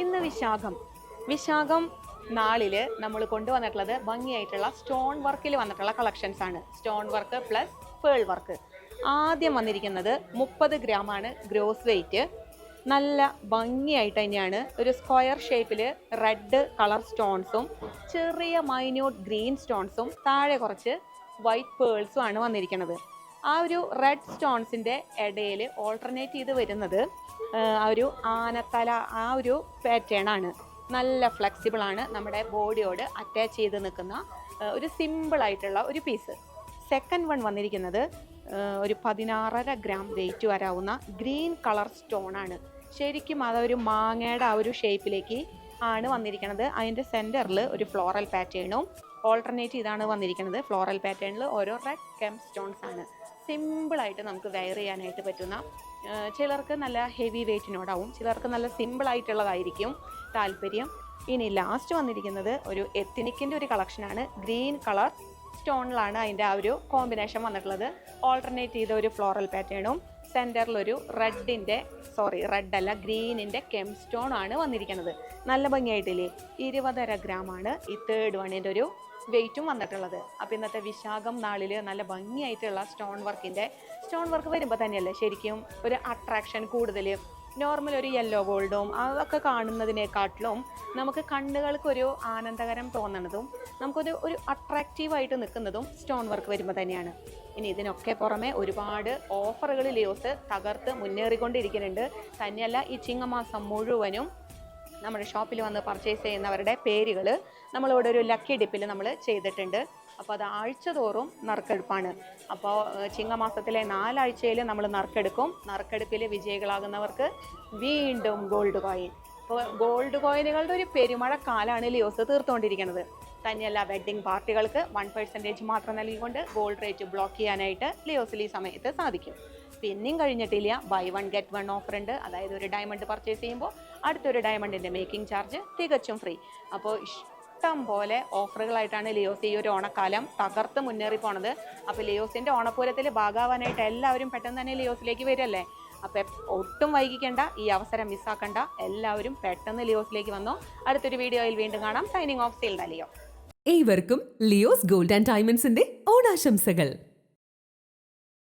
ഇന്ന് വിശാഖം. വിശാഖം നാളിൽ നമ്മൾ കൊണ്ടുവന്നിട്ടുള്ളത് ഭംഗിയായിട്ടുള്ള സ്റ്റോൺ വർക്കിൽ വന്നിട്ടുള്ള കളക്ഷൻസ് ആണ്. Stone work plus pearl work ആദ്യം വന്നിരിക്കുന്നത് മുപ്പത് ഗ്രാമാണ് ഗ്രോസ് വെയിറ്റ് നല്ല ഭംഗിയായിട്ട് തന്നെയാണ്. ഒരു സ്ക്വയർ ഷേപ്പിൽ റെഡ് കളർ സ്റ്റോൺസും ചെറിയ മൈന്യൂട്ട് ഗ്രീൻ സ്റ്റോൺസും താഴെ കുറച്ച് വൈറ്റ് പേൾസും ആണ് വന്നിരിക്കുന്നത് ആ ഒരു റെഡ് സ്റ്റോൺസിന്റെ ഇടയിൽ ഓൾട്ടർനേറ്റ് ചെയ്ത് വരുന്നത് ആ, ഒരു ആനത്തല ആ ഒരു പാറ്റേൺ ആണ്. നല്ല ഫ്ലെക്സിബിൾ ആണ് നമ്മുടെ ബോഡിയോട് അറ്റാച്ച് ചെയ്ത് നിൽക്കുന്ന ഒരു സിമ്പിളായിട്ടുള്ള ഒരു പീസ് സെക്കൻഡ് വൺ വന്നിരിക്കുന്നത് ഒരു പതിനാറര ഗ്രാം വെയിറ്റ് വരാവുന്ന ഗ്രീൻ കളർ സ്റ്റോൺ ആണ്. ശരിക്കും അതൊരു മാങ്ങയുടെ ആ ഒരു ഷേപ്പിലേക്ക് ആണ് വന്നിരിക്കുന്നത് അതിന്റെ സെന്ററിൽ ഒരു ഫ്ലോറൽ പാറ്റേണും ഓൾട്ടർനേറ്റ് ഇതാണ് വന്നിരിക്കുന്നത് ഫ്ലോറൽ പാറ്റേണിൽ ഓരോ റെഡ് കെം സ്റ്റോൺസ് ആണ്. സിമ്പിളായിട്ട് നമുക്ക് വെയർ ചെയ്യാനായിട്ട് പറ്റുന്ന ചിലർക്ക് നല്ല ഹെവി വെയ്റ്റിനോടാവും ചിലർക്ക് നല്ല സിമ്പിളായിട്ടുള്ളതായിരിക്കും താല്പര്യം. ഇനി ലാസ്റ്റ് വന്നിരിക്കുന്നത് ഒരു എത്തിനിക്കിന്റെ ഒരു കളക്ഷനാണ് ഗ്രീൻ കളർ സ്റ്റോണിലാണ് അതിന്റെ ആ ഒരു കോമ്പിനേഷൻ വന്നിട്ടുള്ളത്. ഓൾട്ടർനേറ്റ് ചെയ്ത ഒരു ഫ്ലോറൽ പാറ്റേണും സെന്ററിൽ ഒരു റെഡിന്റെ സോറി റെഡ് അല്ല ഗ്രീനിന്റെ കെം സ്റ്റോൺ ആണ് വന്നിരിക്കുന്നത്. നല്ല ഭംഗിയായിട്ടില്ലേ? ഇരുപതര ഗ്രാമാണ് ഈ തേർഡ് വണ്ണിന്റെ ഒരു വെയിറ്റും വന്നിട്ടുള്ളത്. അപ്പോൾ ഇന്നത്തെ വിശാഖം നാളിൽ നല്ല ഭംഗിയായിട്ടുള്ള സ്റ്റോൺ വർക്കിന്റെ സ്റ്റോൺ വർക്ക് വരുമ്പോൾ തന്നെയല്ലേ ശരിക്കും ഒരു അട്രാക്ഷൻ കൂടുതൽ നോർമൽ ഒരു യെല്ലോ ഗോൾഡും അതൊക്കെ കാണുന്നതിനെക്കാട്ടിലും നമുക്ക് കണ്ണുകൾക്ക് ഒരു ആനന്ദകരം തോന്നണതും നമുക്കൊരു ഒരു അട്രാക്റ്റീവായിട്ട് നിൽക്കുന്നതും സ്റ്റോൺ വർക്ക് വരുമ്പോൾ തന്നെയാണ്. ഇനി ഇതിനൊക്കെ പുറമെ ഒരുപാട് ഓഫറുകൾ ലിയോസ് തകർത്ത് മുന്നേറിക്കൊണ്ടിരിക്കുന്നുണ്ട്. തന്നെയല്ല ഈ ചിങ്ങമാസം മുഴുവനും നമ്മുടെ ഷോപ്പിൽ വന്ന് പർച്ചേസ് ചെയ്യുന്നവരുടെ പേരുകൾ നമ്മളിവിടെ ഒരു ലക്കി ഡിപ്പിൽ നമ്മൾ ചെയ്തിട്ടുണ്ട്. അപ്പോൾ അത് ആഴ്ച തോറും നറുക്കെടുപ്പാണ് അപ്പോൾ ചിങ്ങമാസത്തിലെ നാലാഴ്ചയിൽ നമ്മൾ നറുക്കെടുക്കും. നറുക്കെടുപ്പിൽ വിജയികളാകുന്നവർക്ക് വീണ്ടും ഗോൾഡ് കോയിൻ അപ്പോൾ ഗോൾഡ് കോയിനുകളുടെ ഒരു പെരുമഴക്കാലാണ് ലിയോസ് തീർത്തുകൊണ്ടിരിക്കുന്നത് തന്നെയല്ല വെഡ്ഡിംഗ് പാർട്ടികൾക്ക് വൺ പെർസെന്റേജ് മാത്രം നൽകിക്കൊണ്ട് ഗോൾഡ് റേറ്റ് ബ്ലോക്ക് ചെയ്യാനായിട്ട് ലിയോസിൽ ഈ സമയത്ത് സാധിക്കും. പിന്നെയും കഴിഞ്ഞിട്ടില്ല. Buy one get one offer ഉണ്ട്. അതായത് ഒരു ഡയമണ്ട് പർച്ചേസ് ചെയ്യുമ്പോൾ അടുത്തൊരു ഡയമണ്ടിന്റെ മേക്കിംഗ് ചാർജ് തികച്ചും ഫ്രീ അപ്പോൾ ഇഷ്ടം പോലെ ഓഫറുകളായിട്ടാണ് ലിയോസ് ഈ ഒരു ഓണക്കാലം തകർത്ത് മുന്നേറി പോണത്. അപ്പോൾ ലിയോസിന്റെ ഓണപ്പൂരത്തിൽ ഭാഗമാവാനായിട്ട് എല്ലാവരും പെട്ടെന്ന് തന്നെ ലിയോസിലേക്ക് വരല്ലേ അപ്പോൾ ഒട്ടും വൈകിക്കേണ്ട ഈ അവസരം മിസ്സാക്കണ്ട എല്ലാവരും പെട്ടെന്ന് ലിയോസിലേക്ക് വന്നോ. അടുത്തൊരു വീഡിയോയിൽ വീണ്ടും കാണാം. സൈനിങ് ഓഫ് സെയിൽ ലിയോ ഏവർക്കും ലിയോസ് ഗോൾഡ് ആൻഡ് ഡയമണ്ട്സിന്റെ ഓണാശംസകൾ.